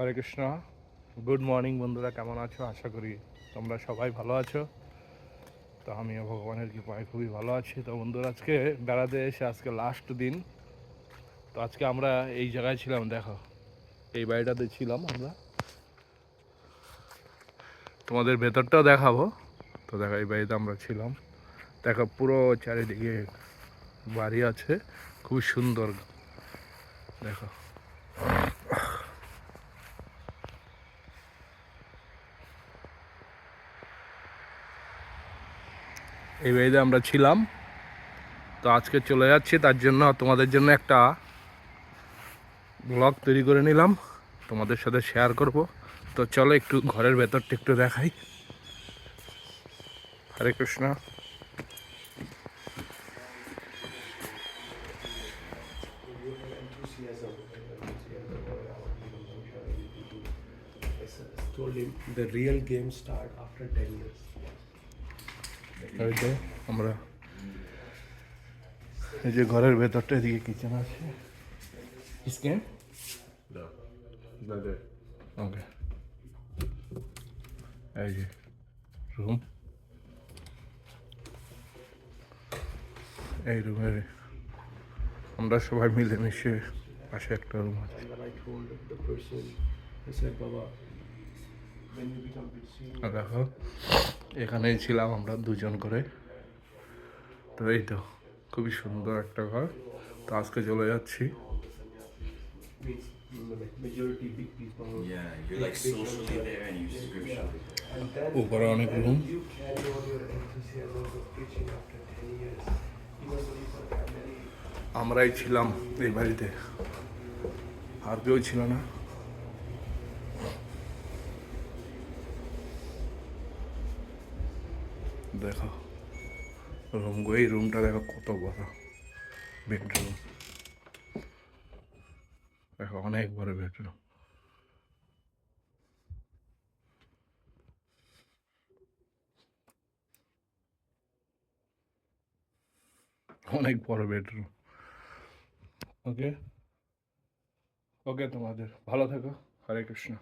হরে Krishna. Good morning বন্ধুরা, কেমন আছো? আশা করি তোমরা সবাই ভালো আছো। তো আমিও ভগবানের কৃপায় খুবই ভালো আছি। তো বন্ধুরা, আজকে বেড়াতে এসে আজকে লাস্ট দিন। তো আজকে আমরা এই জায়গায় ছিলাম, দেখো। এই বাড়িটাতে ছিলাম আমরা। তোমাদের ভেতরটাও দেখাবো। তো দেখো, এই বাড়িতে আমরা ছিলাম। দেখো, পুরো চারিদিকে বাড়ি আছে। খুব সুন্দর। দেখো। এই বাড়িতে আমরা ছিলাম। তো আজকে চলে যাচ্ছি, তার জন্য তোমাদের জন্য একটা ব্লগ তৈরি করে নিলাম। তোমাদের সাথে শেয়ার করব। তো চলো একটু ঘরের ভেতরটা একটু দেখাই। হরে Krishna. Told him the real game start after 10 years. এই যে আমরা এই যে ঘরের ভেতরটা এদিকে কিচেন আছে। There. ওকে এই যে রুম এই রুমের আমরা সবাই মিলেমিশে পাশে একটা রুম আছে। দেখো। এখানেই ছিলাম আমরা দুজন করে। তো এই তো খুবই সুন্দর একটা ঘর। তো আজকে চলে যাচ্ছি। উপরে অনেক রুম আমরাই ছিলাম এই বাড়িতে। আর কেউ ছিল না। দেখো। রুম এই রুমটা দেখো কত বড়। বেডরুম। দেখো অনেক বড় বেডরুম। অনেক বড় বেডরুম। ওকে? ওকে তোমাদের। ভালো থেকো। হরে কৃষ্ণ।